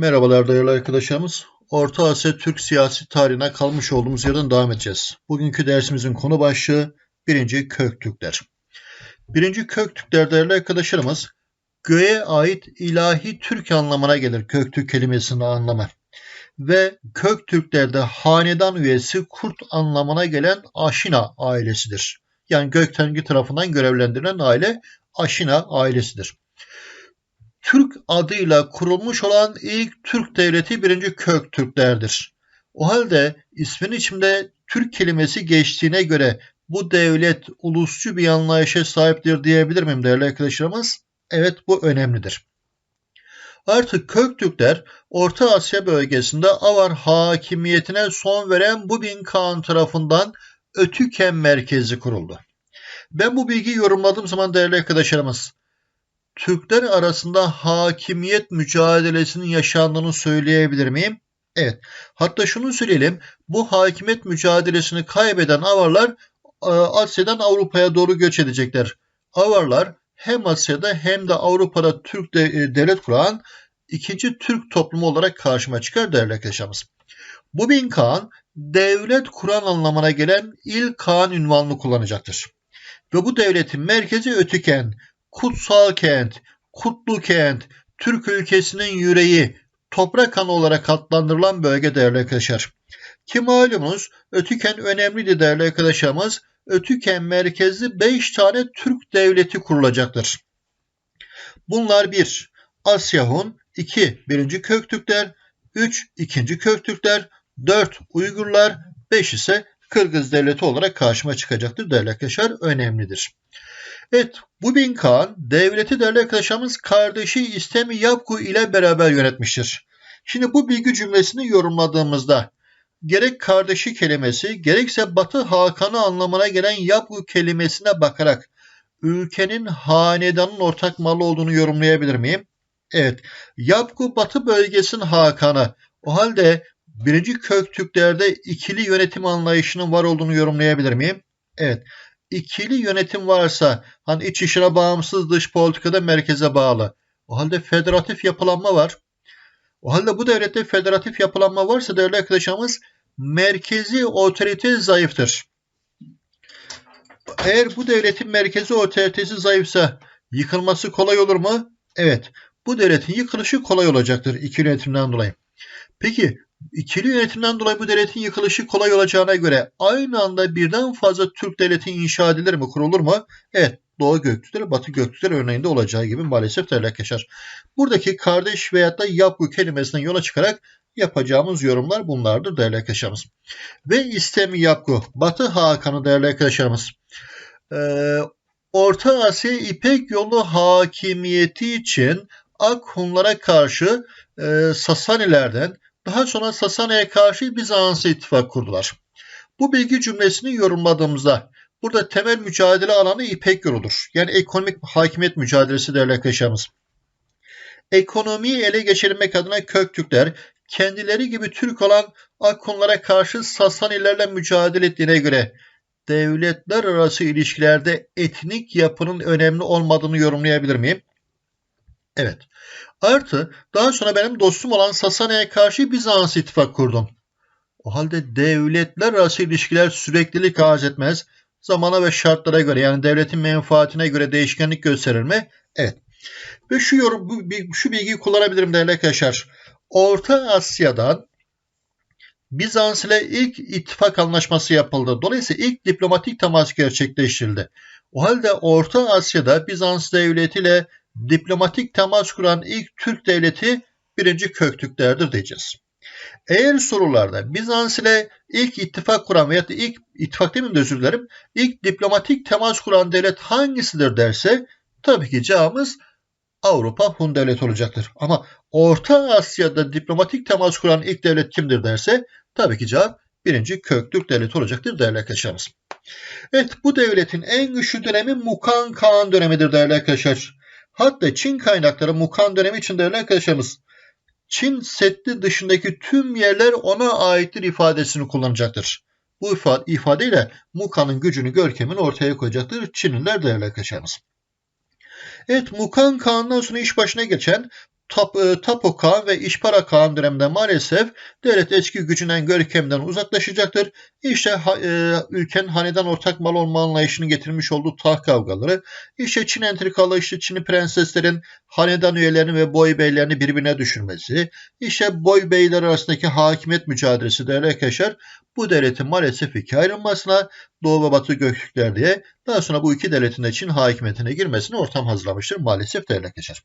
Merhabalar değerli arkadaşlarımız. Orta Asya Türk siyasi tarihine kalmış olduğumuz yerden devam edeceğiz. Bugünkü dersimizin konu başlığı 1. Köktürkler. 1. Köktürkler değerli arkadaşlarımız göğe ait ilahi Türk anlamına gelir Köktürk kelimesinin anlamı. Ve Köktürklerde hanedan üyesi kurt anlamına gelen Aşina ailesidir. Yani Göktengi tarafından görevlendirilen aile Aşina ailesidir. Türk adıyla kurulmuş olan ilk Türk devleti birinci Köktürklerdir. O halde ismin içinde Türk kelimesi geçtiğine göre bu devlet ulusçu bir anlayışa sahiptir diyebilir miyim değerli arkadaşlarımız? Evet bu önemlidir. Artık Köktürkler Orta Asya bölgesinde Avar hakimiyetine son veren bu bin Kağan tarafından Ötüken merkezi kuruldu. Ben bu bilgiyi yorumladığım zaman değerli arkadaşlarımız Türkler arasında hakimiyet mücadelesinin yaşandığını söyleyebilir miyim? Evet. Hatta şunu söyleyelim. Bu hakimiyet mücadelesini kaybeden Avarlar e, Asya'dan Avrupa'ya doğru göç edecekler. Avarlar hem Asya'da hem de Avrupa'da Türk e, devlet kuran ikinci Türk toplumu olarak karşıma çıkar değerli arkadaşlarımız. Bu bin Kağan devlet kuran anlamına gelen ilk Kağan ünvanını kullanacaktır. Ve bu devletin merkezi Ötüken, kutsal kent, kutlu kent, Türk ülkesinin yüreği, toprak kanı olarak adlandırılan bölge değerli arkadaşlar. Ki malumunuz Ötüken önemliydi değerli arkadaşlarımız. Ötüken merkezli 5 tane Türk devleti kurulacaktır. Bunlar 1. Asya Hun, 2. 1. Köktürkler, 3. 2. Köktürkler, 4. Uygurlar, 5 ise Kırgız devleti olarak karşıma çıkacaktır değerli arkadaşlar. Önemlidir. Evet bu bin Kağan devleti değerli arkadaşlarımız kardeşi İstemi Yapku ile beraber yönetmiştir. Şimdi bu bilgi cümlesini yorumladığımızda gerek kardeşi kelimesi gerekse Batı Hakan'ı anlamına gelen Yapku kelimesine bakarak ülkenin hanedanın ortak malı olduğunu yorumlayabilir miyim? Evet. Yapku Batı bölgesinin Hakan'ı. O halde birinci Köktürklerde ikili yönetim anlayışının var olduğunu yorumlayabilir miyim? Evet ikili yönetim varsa hani iç işine bağımsız dış politikada merkeze bağlı. O halde federatif yapılanma var. O halde bu devlette federatif yapılanma varsa değerli arkadaşlarımız merkezi otorite zayıftır. Eğer bu devletin merkezi otoritesi zayıfsa yıkılması kolay olur mu? Evet. Bu devletin yıkılışı kolay olacaktır ikili yönetimden dolayı. Peki İkili yönetimden dolayı bu devletin yıkılışı kolay olacağına göre aynı anda birden fazla Türk devleti inşa edilir mi, kurulur mu? Evet, Doğu Göktürkler, Batı Göktürkler örneğinde olacağı gibi maalesef değerli arkadaşlar. Buradaki kardeş veyahut da yapı kelimesinden yola çıkarak yapacağımız yorumlar bunlardır değerli arkadaşlarımız. Ve istemi yapı, Batı Hakan'ı değerli arkadaşlarımız. Ee, Orta Asya İpek yolu hakimiyeti için Ak karşı e, Sasanilerden daha sonra Sasana'ya karşı Bizans'a ittifak kurdular. Bu bilgi cümlesini yorumladığımızda burada temel mücadele alanı İpek yoludur. Yani ekonomik hakimiyet mücadelesi değerli arkadaşlarımız. Ekonomiyi ele geçirmek adına Köktürkler kendileri gibi Türk olan Akunlara karşı Sasanilerle mücadele ettiğine göre devletler arası ilişkilerde etnik yapının önemli olmadığını yorumlayabilir miyim? Evet. Artı daha sonra benim dostum olan Sasana'ya karşı Bizans ittifak kurdum. O halde devletler arası ilişkiler süreklilik arz etmez. Zamana ve şartlara göre yani devletin menfaatine göre değişkenlik gösterir mi? Evet. Ve şu yorum, şu bilgiyi kullanabilirim değerli arkadaşlar. Orta Asya'dan Bizans ile ilk ittifak anlaşması yapıldı. Dolayısıyla ilk diplomatik temas gerçekleştirildi. O halde Orta Asya'da Bizans devleti ile diplomatik temas kuran ilk Türk devleti birinci Köktürklerdir diyeceğiz. Eğer sorularda Bizans ile ilk ittifak kuran veya ilk ittifak demeyeyim de özür dilerim. İlk diplomatik temas kuran devlet hangisidir derse tabii ki cevabımız Avrupa Hun devleti olacaktır. Ama Orta Asya'da diplomatik temas kuran ilk devlet kimdir derse tabii ki cevap birinci Köktürk devleti olacaktır değerli arkadaşlarımız. Evet bu devletin en güçlü dönemi Mukan Kağan dönemidir değerli arkadaşlar. Hatta Çin kaynakları Mukan dönemi için değerli arkadaşlarımız Çin Seddi dışındaki tüm yerler ona aittir ifadesini kullanacaktır. Bu ifadeyle Mukan'ın gücünü, görkemini ortaya koyacaktır Çinliler değerli arkadaşlarımız. Evet Mukan Kağan'dan sonra iş başına geçen Tap, e, ve İşpara Kağan döneminde maalesef devlet eski gücünden görkemden uzaklaşacaktır. İşte e, ülkenin hanedan ortak mal olma anlayışını getirmiş olduğu taht kavgaları, işte Çin entrikalı işte Çinli prenseslerin hanedan üyelerini ve boy beylerini birbirine düşürmesi, işte boy beyler arasındaki hakimiyet mücadelesi değerli arkadaşlar bu devletin maalesef ikiye ayrılmasına Doğu ve Batı Göktürkler diye daha sonra bu iki devletin de Çin hakimiyetine girmesine ortam hazırlamıştır maalesef değerli arkadaşlar.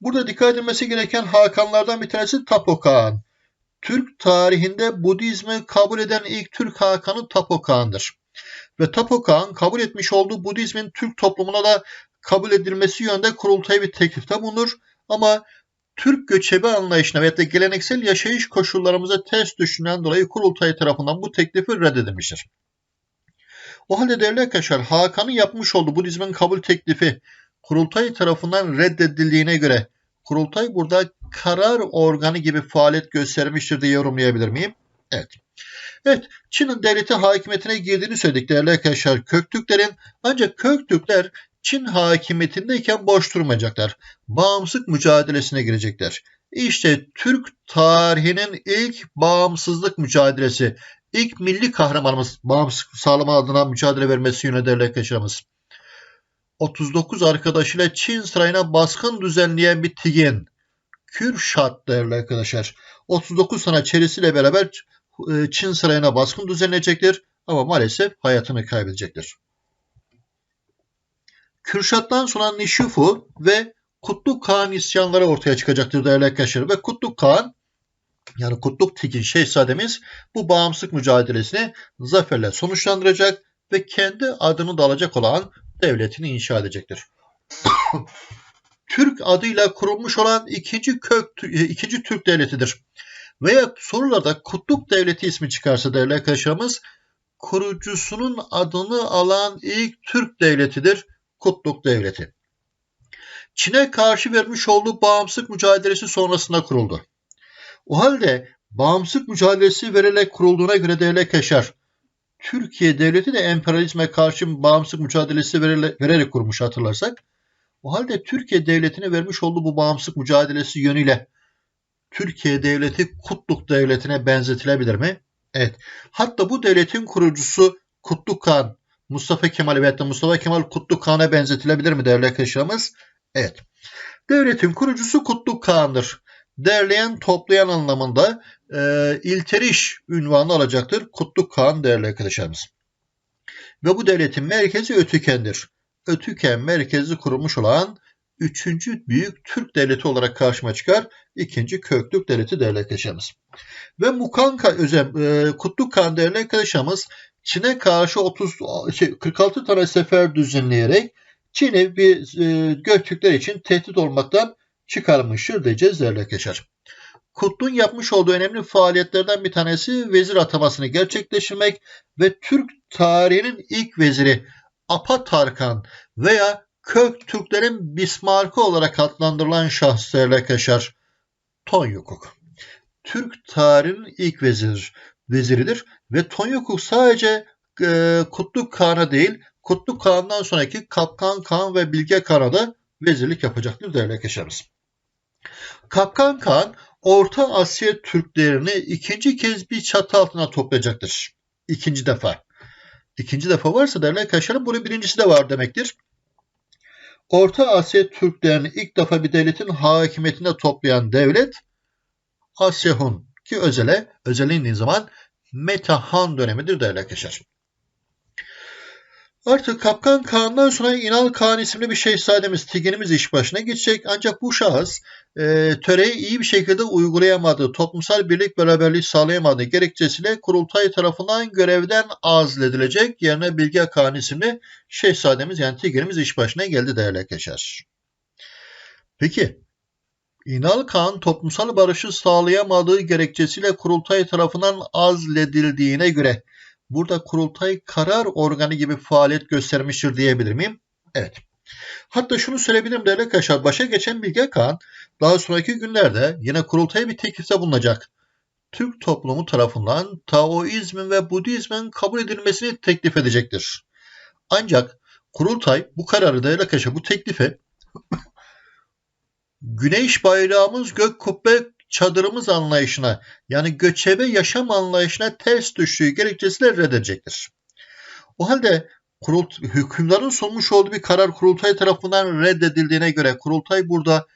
Burada dikkat edilmesi gereken Hakanlardan bir tanesi Tapo Kağan. Türk tarihinde Budizmi kabul eden ilk Türk Hakanı Tapo Kağan'dır. Ve Tapo Kağan kabul etmiş olduğu Budizmin Türk toplumuna da kabul edilmesi yönde kurultaya bir teklifte bulunur. Ama Türk göçebe anlayışına ve geleneksel yaşayış koşullarımıza ters düşünen dolayı kurultay tarafından bu teklifi reddedilmiştir. O halde değerli arkadaşlar Hakan'ın yapmış olduğu Budizmin kabul teklifi kurultay tarafından reddedildiğine göre kurultay burada karar organı gibi faaliyet göstermiştir diye yorumlayabilir miyim? Evet. Evet, Çin'in devleti hakimiyetine girdiğini söyledik değerli arkadaşlar Köktürklerin. Ancak Köktürkler Çin hakimiyetindeyken boş durmayacaklar. Bağımsızlık mücadelesine girecekler. İşte Türk tarihinin ilk bağımsızlık mücadelesi, ilk milli kahramanımız bağımsızlık sağlama adına mücadele vermesi yönünde değerli arkadaşlarımız. 39 arkadaşıyla Çin sarayına baskın düzenleyen bir Tigin. Kürşat değerli arkadaşlar. 39 tane çerisiyle beraber e, Çin sarayına baskın düzenleyecektir ama maalesef hayatını kaybedecektir. Kürşat'tan sonra Nişufu ve Kutluk Kağan isyanları ortaya çıkacaktır değerli arkadaşlar. Ve Kutluk Kağan yani Kutluk Tigin şehzademiz bu bağımsızlık mücadelesini zaferle sonuçlandıracak ve kendi adını da alacak olan devletini inşa edecektir. Türk adıyla kurulmuş olan ikinci kök ikinci Türk devletidir. Veya sorularda Kutluk Devleti ismi çıkarsa değerli arkadaşlarımız kurucusunun adını alan ilk Türk devletidir. Kutluk Devleti. Çin'e karşı vermiş olduğu bağımsızlık mücadelesi sonrasında kuruldu. O halde bağımsızlık mücadelesi vererek kurulduğuna göre değerli arkadaşlar Türkiye devleti de emperyalizme karşı bağımsızlık mücadelesi vererek kurmuş hatırlarsak. O halde Türkiye devletine vermiş olduğu bu bağımsızlık mücadelesi yönüyle Türkiye devleti Kutluk devletine benzetilebilir mi? Evet. Hatta bu devletin kurucusu Kutluk Kağan, Mustafa Kemal ve Mustafa Kemal Kutluk Kağan'a benzetilebilir mi değerli arkadaşlarımız? Evet. Devletin kurucusu Kutluk Kağan'dır derleyen, toplayan anlamında e, ilteriş ünvanı alacaktır Kutluk Kağan değerli arkadaşlarımız. Ve bu devletin merkezi Ötüken'dir. Ötüken merkezi kurulmuş olan üçüncü büyük Türk devleti olarak karşıma çıkar. İkinci Köklük devleti değerli arkadaşlarımız. Ve Mukanka özem, e, Kutluk Kağan değerli arkadaşlarımız Çin'e karşı 30 şey, 46 tane sefer düzenleyerek Çin'i bir e, Göktürkler için tehdit olmaktan çıkarmıştır diyeceğiz değerli arkadaşlar. Kutlu'nun yapmış olduğu önemli faaliyetlerden bir tanesi vezir atamasını gerçekleştirmek ve Türk tarihinin ilk veziri Apa Tarkan veya Kök Türklerin Bismarck'ı olarak adlandırılan şahs değerli arkadaşlar. Tonyukuk. Türk tarihinin ilk vezir, veziridir ve Tonyukuk sadece e, Kutluk Kağan'a değil Kutluk Kağan'dan sonraki Kapkan Kağan ve Bilge Kağan'a da vezirlik yapacaktır değerli arkadaşlarımız. Kapkan Kağan Orta Asya Türklerini ikinci kez bir çatı altına toplayacaktır. İkinci defa. İkinci defa varsa derler arkadaşlarım bunun birincisi de var demektir. Orta Asya Türklerini ilk defa bir devletin hakimiyetinde toplayan devlet Asya Hun ki özele, indiği zaman Metahan dönemidir değerli arkadaşlar. Artık Kapkan Kağan'dan sonra İnal Kağan isimli bir şehzademiz, tigenimiz iş başına geçecek. Ancak bu şahıs e, töreyi iyi bir şekilde uygulayamadığı, toplumsal birlik beraberliği sağlayamadığı gerekçesiyle kurultay tarafından görevden azledilecek. Yerine Bilge Kağan isimli şehzademiz yani tigenimiz iş başına geldi değerli arkadaşlar. Peki İnal Kağan toplumsal barışı sağlayamadığı gerekçesiyle kurultay tarafından azledildiğine göre burada kurultay karar organı gibi faaliyet göstermiştir diyebilir miyim? Evet. Hatta şunu söyleyebilirim değerli arkadaşlar. Başa geçen Bilge Kağan daha sonraki günlerde yine kurultaya bir teklifte bulunacak. Türk toplumu tarafından Taoizmin ve Budizmin kabul edilmesini teklif edecektir. Ancak kurultay bu kararı değerli arkadaşlar bu teklife güneş bayrağımız gök kubbe çadırımız anlayışına yani göçebe yaşam anlayışına ters düştüğü gerekçesiyle reddedecektir. O halde kurult hükümdarın sunmuş olduğu bir karar kurultay tarafından reddedildiğine göre kurultay burada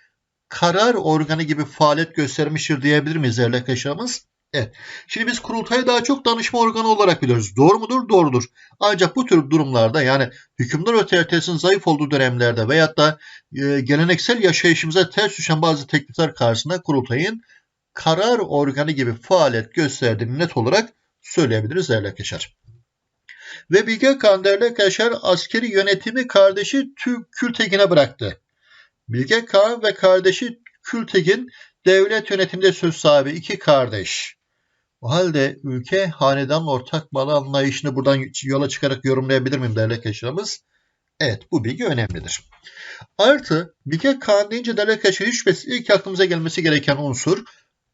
karar organı gibi faaliyet göstermiştir diyebilir miyiz değerli arkadaşlarımız? Evet. Şimdi biz kurultayı daha çok danışma organı olarak biliyoruz. Doğru mudur? Doğrudur. Ancak bu tür durumlarda yani hükümdar otoritesinin zayıf olduğu dönemlerde veyahut da e, geleneksel yaşayışımıza ters düşen bazı teklifler karşısında kurultayın karar organı gibi faaliyet gösterdiğini net olarak söyleyebiliriz değerli arkadaşlar. Ve Bilge Kağan değerli arkadaşlar askeri yönetimi kardeşi Kültekin'e bıraktı. Bilge Kağan ve kardeşi Kültekin devlet yönetiminde söz sahibi iki kardeş. O halde ülke hanedan ortak malı anlayışını buradan yola çıkarak yorumlayabilir miyim değerli arkadaşlarımız? Evet bu bilgi önemlidir. Artı Bilge Kağan deyince değerli arkadaşlar hiç ilk aklımıza gelmesi gereken unsur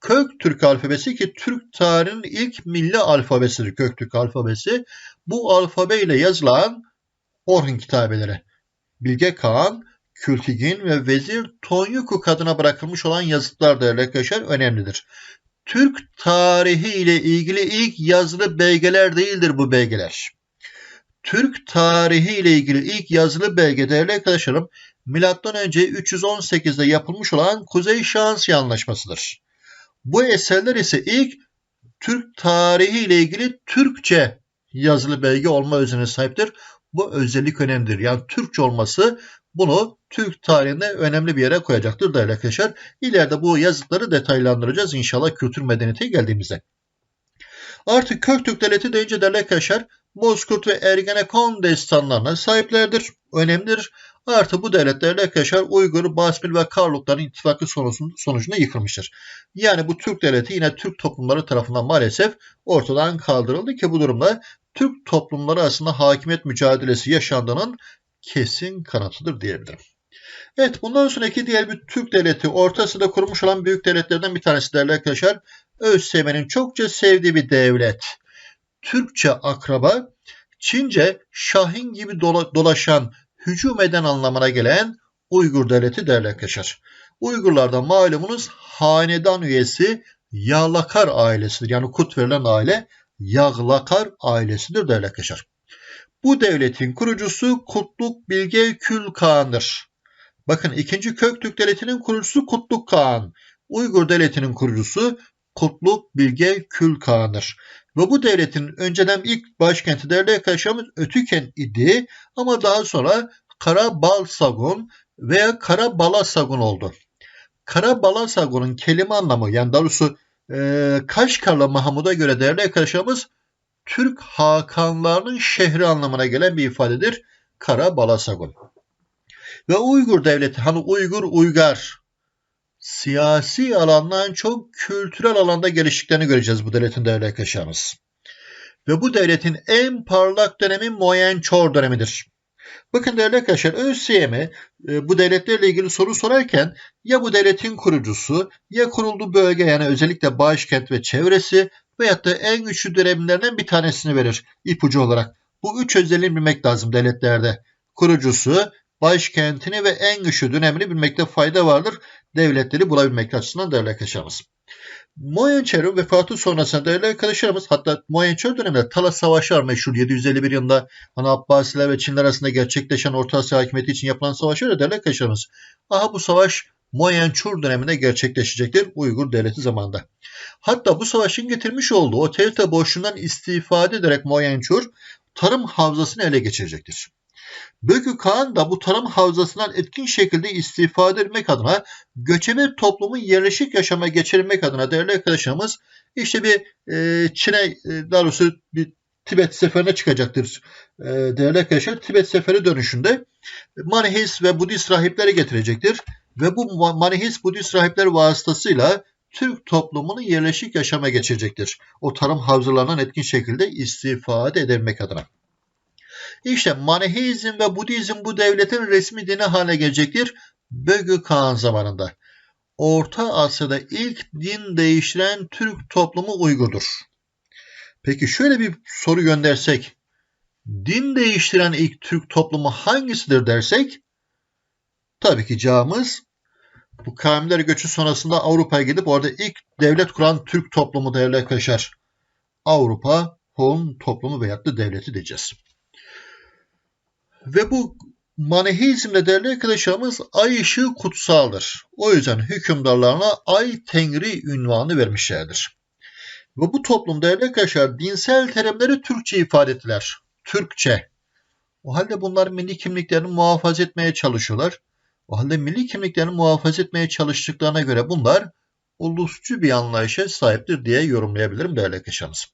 Kök Türk alfabesi ki Türk tarihinin ilk milli alfabesidir Köktürk alfabesi. Bu alfabe ile yazılan Orhun kitabeleri. Bilge Kağan, Kültigin ve Vezir Tonyukuk adına bırakılmış olan yazıtlar değerli arkadaşlar önemlidir. Türk tarihi ile ilgili ilk yazılı belgeler değildir bu belgeler. Türk tarihi ile ilgili ilk yazılı belge değerli arkadaşlarım milattan önce 318'de yapılmış olan Kuzey Şansi Anlaşması'dır. Bu eserler ise ilk Türk tarihi ile ilgili Türkçe yazılı belge olma özelliğine sahiptir. Bu özellik önemlidir. Yani Türkçe olması bunu Türk tarihinde önemli bir yere koyacaktır değerli arkadaşlar. İleride bu yazıtları detaylandıracağız inşallah kültür medeniyete geldiğimizde. Artık Köktürk Devleti deyince değerli arkadaşlar Bozkurt ve Ergenekon destanlarına sahiplerdir. Önemlidir. Artı bu devletlerle arkadaşlar Uygur, Basbil ve Karlukların ittifakı sonucunda yıkılmıştır. Yani bu Türk devleti yine Türk toplumları tarafından maalesef ortadan kaldırıldı ki bu durumda Türk toplumları arasında hakimiyet mücadelesi yaşandığının kesin kanıtıdır diyebilirim. Evet bundan sonraki diğer bir Türk devleti Orta Asya'da kurmuş olan büyük devletlerden bir tanesi değerli arkadaşlar. Özsemen'in çokça sevdiği bir devlet. Türkçe akraba, Çince Şahin gibi dolaşan hücum eden anlamına gelen Uygur devleti değerli arkadaşlar. Uygurlardan malumunuz hanedan üyesi Yağlakar ailesidir. Yani kut verilen aile Yağlakar ailesidir değerli arkadaşlar. Bu devletin kurucusu Kutluk Bilge Kül. Bakın ikinci Köktürk devletinin kurucusu Kutluk Kağan. Uygur devletinin kurucusu Kutluk Bilge Kül. Ve bu devletin önceden ilk başkenti değerli arkadaşlarımız Ötüken idi ama daha sonra Karabalsagun veya Karabalasagun oldu. Karabalasagun'un kelime anlamı yani daha doğrusu e, Kaşgarlı Mahmud'a göre değerli arkadaşlarımız Türk Hakanlarının şehri anlamına gelen bir ifadedir. Karabalasagun. Ve Uygur devleti hani Uygur Uygar siyasi alandan çok kültürel alanda geliştiklerini göreceğiz bu devletin değerli arkadaşlarımız. Ve bu devletin en parlak dönemi Moyen Çor dönemidir. Bakın değerli arkadaşlar ÖSYM e, bu devletlerle ilgili soru sorarken ya bu devletin kurucusu ya kurulduğu bölge yani özellikle başkent ve çevresi veyahut da en güçlü dönemlerinden bir tanesini verir ipucu olarak. Bu üç özelliği bilmek lazım devletlerde. Kurucusu, başkentini ve en güçlü dönemini bilmekte fayda vardır. Devletleri bulabilmek açısından değerli arkadaşlarımız. Moyençer'in vefatı sonrasında değerli arkadaşlarımız hatta Moyençer döneminde Talas Savaşı var meşhur 751 yılında hani Abbasiler ve Çinler arasında gerçekleşen Orta Asya hakimiyeti için yapılan savaşlar değerli arkadaşlarımız. Aha bu savaş Moyençur döneminde gerçekleşecektir Uygur devleti zamanında. Hatta bu savaşın getirmiş olduğu o terite boşluğundan istifade ederek Moyençur tarım havzasını ele geçirecektir. Bölgü Kağan da bu tarım havzasından etkin şekilde istifade etmek adına göçebe toplumun yerleşik yaşama geçirilmek adına değerli arkadaşlarımız işte bir e, Çin'e e, daha doğrusu bir Tibet seferine çıkacaktır e, değerli arkadaşlar. Tibet seferi dönüşünde Manihis ve Budist rahipleri getirecektir. Ve bu Manihis Budist rahipler vasıtasıyla Türk toplumunu yerleşik yaşama geçirecektir. O tarım havzalarından etkin şekilde istifade edilmek adına. İşte Maniheizm ve Budizm bu devletin resmi dini haline gelecektir. Bögü Kağan zamanında. Orta Asya'da ilk din değiştiren Türk toplumu Uygur'dur. Peki şöyle bir soru göndersek, din değiştiren ilk Türk toplumu hangisidir dersek, tabii ki cevabımız Bu kavimler göçü sonrasında Avrupa'ya gidip orada ilk devlet kuran Türk toplumu değerli arkadaşlar. Avrupa Hun toplumu veyahut da devleti diyeceğiz. Ve bu Manihizmle değerli arkadaşlarımız ay ışığı kutsaldır. O yüzden hükümdarlarına ay tengri ünvanı vermişlerdir. Ve bu toplum değerli arkadaşlar dinsel terimleri Türkçe ifade ettiler. Türkçe. O halde bunlar milli kimliklerini muhafaza etmeye çalışıyorlar. O halde milli kimliklerini muhafaza etmeye çalıştıklarına göre bunlar ulusçu bir anlayışa sahiptir diye yorumlayabilirim değerli arkadaşlarımız.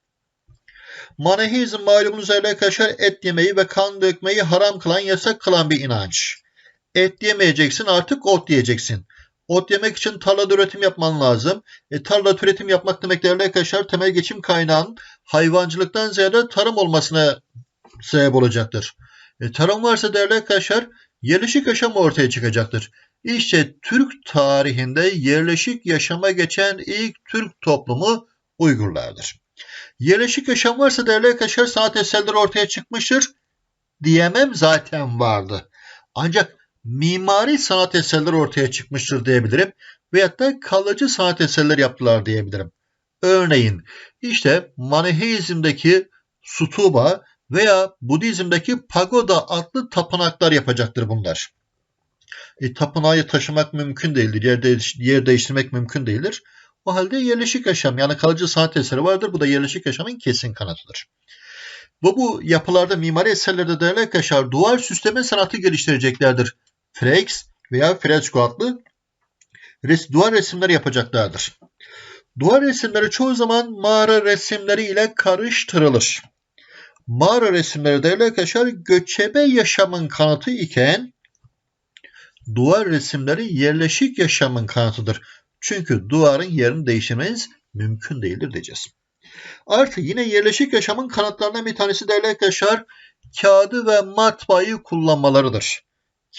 Manehizm malumunuz arkadaşlar et yemeyi ve kan dökmeyi haram kılan, yasak kılan bir inanç. Et yemeyeceksin artık ot yiyeceksin. Ot yemek için tarlada üretim yapman lazım. E, tarlada üretim yapmak demek değerli arkadaşlar temel geçim kaynağın hayvancılıktan ziyade tarım olmasına sebep olacaktır. E, tarım varsa değerli arkadaşlar yerleşik yaşam ortaya çıkacaktır. İşte Türk tarihinde yerleşik yaşama geçen ilk Türk toplumu Uygurlardır. Yerleşik yaşam varsa değerli arkadaşlar sanat eserleri ortaya çıkmıştır. Diyemem zaten vardı. Ancak mimari sanat eserleri ortaya çıkmıştır diyebilirim. Veyahut da kalıcı sanat eserleri yaptılar diyebilirim. Örneğin işte Maniheizm'deki Sutuba veya Budizm'deki Pagoda adlı tapınaklar yapacaktır bunlar. E, tapınağı taşımak mümkün değildir. Yer, değiş yer değiştirmek mümkün değildir. O halde yerleşik yaşam yani kalıcı sanat eseri vardır. Bu da yerleşik yaşamın kesin kanatıdır. Bu bu yapılarda mimari eserlerde değerli arkadaşlar duvar süsleme sanatı geliştireceklerdir. Frex veya fresko adlı res, duvar resimleri yapacaklardır. Duvar resimleri çoğu zaman mağara resimleri ile karıştırılır. Mağara resimleri değerli arkadaşlar göçebe yaşamın kanıtı iken duvar resimleri yerleşik yaşamın kanıtıdır. Çünkü duvarın yerini değiştirmeniz mümkün değildir diyeceğiz. Artı yine yerleşik yaşamın kanatlarından bir tanesi değerli arkadaşlar kağıdı ve matbaayı kullanmalarıdır.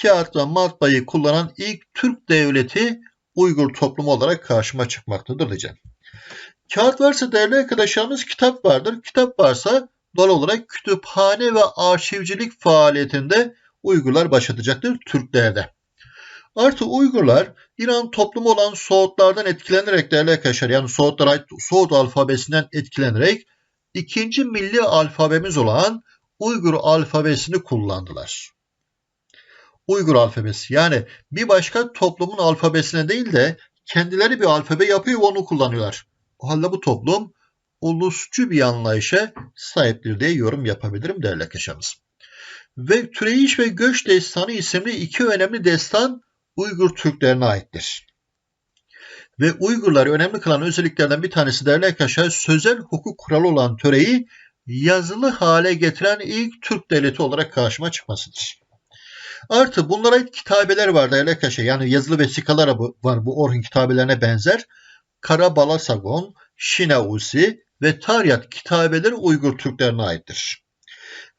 Kağıt ve matbaayı kullanan ilk Türk devleti Uygur toplumu olarak karşıma çıkmaktadır diyeceğim. Kağıt varsa değerli arkadaşlarımız kitap vardır. Kitap varsa doğal olarak kütüphane ve arşivcilik faaliyetinde Uygurlar başlatacaktır Türklerde. Artı Uygurlar İran toplumu olan Soğutlardan etkilenerek değerli arkadaşlar yani Soğutlar Soğut alfabesinden etkilenerek ikinci milli alfabemiz olan Uygur alfabesini kullandılar. Uygur alfabesi yani bir başka toplumun alfabesine değil de kendileri bir alfabe yapıyor onu kullanıyorlar. O halde bu toplum ulusçu bir anlayışa sahiptir diye yorum yapabilirim değerli arkadaşlarımız. Ve Türeyiş ve Göç Destanı isimli iki önemli destan Uygur Türklerine aittir. Ve Uygurları önemli kılan özelliklerden bir tanesi değerli arkadaşlar sözel hukuk kuralı olan töreyi yazılı hale getiren ilk Türk devleti olarak karşıma çıkmasıdır. Artı bunlara ait kitabeler var değerli arkadaşlar. Yani yazılı vesikalar var bu Orhun kitabelerine benzer. Karabalasagon, Şinausi ve Taryat kitabeleri Uygur Türklerine aittir.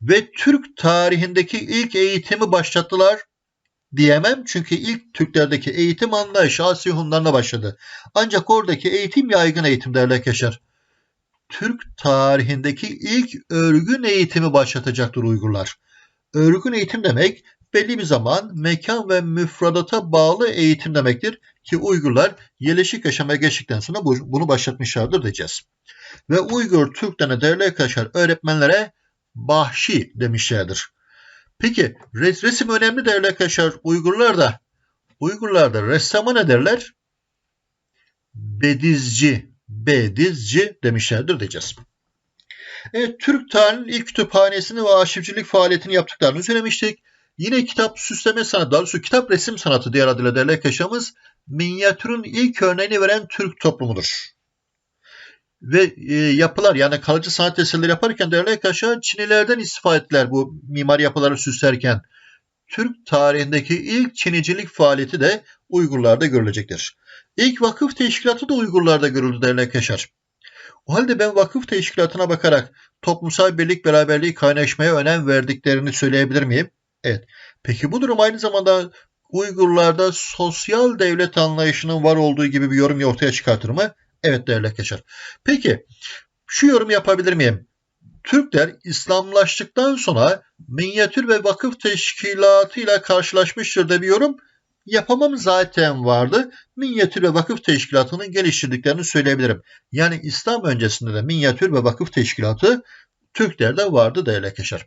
Ve Türk tarihindeki ilk eğitimi başlattılar diyemem çünkü ilk Türklerdeki eğitim anlayışı Asya Hunlarına başladı. Ancak oradaki eğitim yaygın eğitim değerli arkadaşlar. Türk tarihindeki ilk örgün eğitimi başlatacaktır Uygurlar. Örgün eğitim demek belli bir zaman, mekan ve müfredata bağlı eğitim demektir ki Uygurlar yerleşik yaşama geçtikten sonra bunu başlatmışlardır diyeceğiz. Ve Uygur Türklerine değerli arkadaşlar öğretmenlere bahşi demişlerdir. Peki res resim önemli değerli arkadaşlar. Uygurlar da Uygurlar da ressama ne derler? Bedizci, bedizci demişlerdir diyeceğiz. Evet, Türk tarihinin ilk kütüphanesini ve arşivcilik faaliyetini yaptıklarını söylemiştik. Yine kitap süsleme sanatı, daha doğrusu kitap resim sanatı diğer adıyla değerli arkadaşlarımız minyatürün ilk örneğini veren Türk toplumudur ve e, yapılar yani kalıcı sanat eserleri yaparken değerli arkadaşlar Çinilerden istifade ettiler bu mimari yapıları süslerken. Türk tarihindeki ilk Çinicilik faaliyeti de Uygurlarda görülecektir. İlk vakıf teşkilatı da Uygurlarda görüldü değerli arkadaşlar. O halde ben vakıf teşkilatına bakarak toplumsal birlik beraberliği kaynaşmaya önem verdiklerini söyleyebilir miyim? Evet. Peki bu durum aynı zamanda Uygurlarda sosyal devlet anlayışının var olduğu gibi bir yorum ortaya çıkartır mı? Evet değerli arkadaşlar. Peki şu yorum yapabilir miyim? Türkler İslamlaştıktan sonra minyatür ve vakıf teşkilatı ile karşılaşmıştır da bir yorum Yapamam zaten vardı. Minyatür ve vakıf teşkilatının geliştirdiklerini söyleyebilirim. Yani İslam öncesinde de minyatür ve vakıf teşkilatı Türklerde vardı değerli arkadaşlar.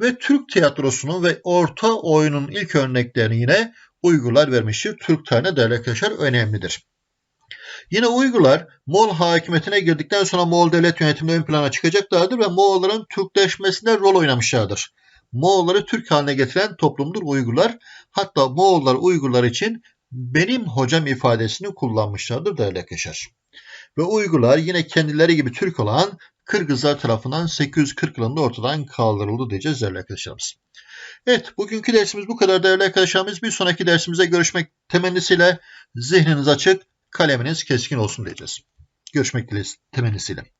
Ve Türk tiyatrosunun ve orta oyunun ilk örneklerini yine Uygurlar vermiştir. Türk tarihine değerli arkadaşlar önemlidir. Yine Uygurlar Moğol hakimiyetine girdikten sonra Moğol devlet yönetiminde ön plana çıkacaklardır ve Moğolların Türkleşmesinde rol oynamışlardır. Moğolları Türk haline getiren toplumdur Uygurlar. Hatta Moğollar Uygurlar için benim hocam ifadesini kullanmışlardır değerli arkadaşlar. Ve Uygurlar yine kendileri gibi Türk olan Kırgızlar tarafından 840 yılında ortadan kaldırıldı diyeceğiz değerli arkadaşlarımız. Evet bugünkü dersimiz bu kadar değerli arkadaşlarımız. Bir sonraki dersimize görüşmek temennisiyle zihniniz açık, kaleminiz keskin olsun diyeceğiz. Görüşmek dileğiyle.